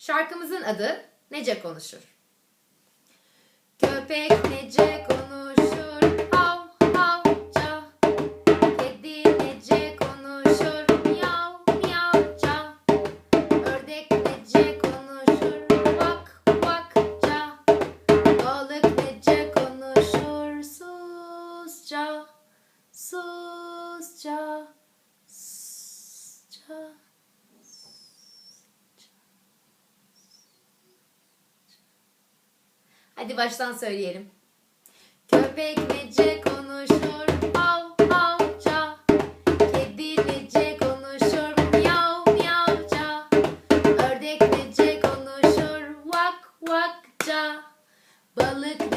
Şarkımızın adı Nece Konuşur. Köpek nece konuşur, hav havca. Kedi nece konuşur, miyav miyavca. Ördek nece konuşur, vak vakça. Balık nece konuşur, susça, susça, susça. Hadi baştan söyleyelim. Köpek nece konuşur hav hav ça. Kedi nece konuşur miyav miyav ça. Ördek nece konuşur vak vak ça. Balık